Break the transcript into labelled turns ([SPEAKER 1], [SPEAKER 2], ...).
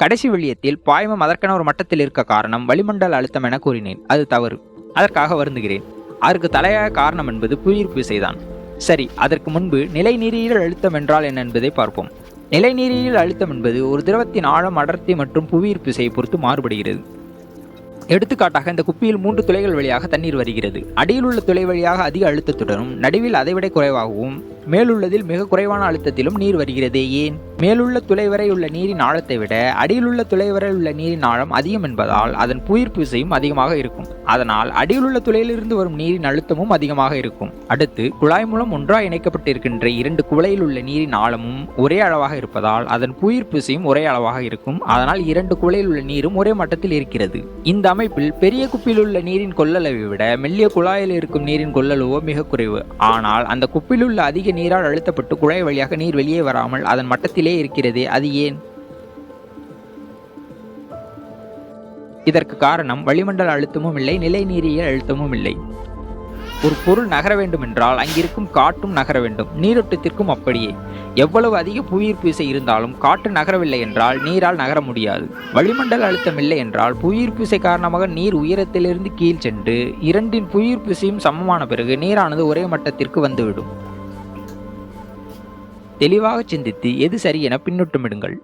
[SPEAKER 1] கடைசி வெளியத்தில் பாய்மம் அதற்கென ஒரு மட்டத்தில் இருக்க காரணம் வளிமண்டல அழுத்தம் என கூறினேன். அது தவறு. அதற்காக வருந்துகிறேன். அதற்கு தலையாக காரணம் என்பது புவியீர்ப்பு விசைதான். சரி அதற்கு முன்பு நிலை நீரியல் அழுத்தம் என்றால் என்ன என்பதை பார்ப்போம். நிலை நீரியல் அழுத்தம் என்பது ஒரு திரவத்தின் ஆழம் அடர்த்தி மற்றும் புவியீர்ப்பு விசையை பொறுத்து மாறுபடுகிறது. எடுத்துக்காட்டாக இந்த குப்பியில் மூன்று துளைகள் வழியாக தண்ணீர் வருகிறது. அடியில் உள்ள துளை வழியாக அதிக அழுத்தத்துடனும் நடுவில் அதைவிட குறைவாகவும் மேலுள்ளதில் மிக குறைவான அழுத்தத்திலும் நீர் வருகிறது ஏன்? மேலுள்ள துளை வரை உள்ள நீரின் ஆழத்தை விட அடியில் உள்ள துளை வரை உள்ள நீரின் ஆழம் அதிகம் என்பதால் அதன் புயிர்ப்பு விசையும் அதிகமாக இருக்கும். அதனால் அடியில் உள்ள துளையிலிருந்து வரும் நீரின் அழுத்தமும் அதிகமாக இருக்கும். அடுத்து குழாய் மூலம் ஒன்றாக இணைக்கப்பட்டிருக்கின்ற இரண்டு குவளையில் உள்ள நீரின் ஆழமும் ஒரே அளவாக இருப்பதால் அதன் புயிர்ப்பு விசையும் ஒரே அளவாக இருக்கும். அதனால் இரண்டு குவளையில் உள்ள நீரும் ஒரே மட்டத்தில் இருக்கிறது. இந்த அமைப்பில் பெரிய குப்பியில் உள்ள நீரின் கொள்ளளவை விட மெல்லிய குழாயில் இருக்கும் நீரின் கொள்ளளவோ மிக குறைவு. ஆனால் அந்த குப்பில் உள்ள அதிக நீரால் அழுத்தப்பட்டு குழாய் வழியாக நீர் வெளியே வராமல் அதன் மட்டத்திலே இருக்கிறது அது ஏன்? இதற்கு காரணம் வளிமண்டல அழுத்தமும் இல்லை நிலை நீரியல் அழுத்தமும் இல்லை. ஒரு பொருள் நகர வேண்டுமென்றால் அங்கிருக்கும் காற்றும் நகர வேண்டும் நீரோட்டத்திற்கும் அப்படியே. எவ்வளவு அதிக புவியீர்ப்பு விசை இருந்தாலும் காற்று நகரவில்லை என்றால் நீரால் நகர முடியாது. வளிமண்டல அழுத்தம் இல்லை என்றால் புவியீர்ப்பு விசை காரணமாக நீர் உயரத்திலிருந்து கீழ் சென்று இரண்டின் புவியீர்ப்பு விசையும் சமமான பிறகு நீரானது ஒரே மட்டத்திற்கு வந்துவிடும். தெளிவாக சிந்தித்து எது சரி என பின்னொட்டுமிடுங்கள்.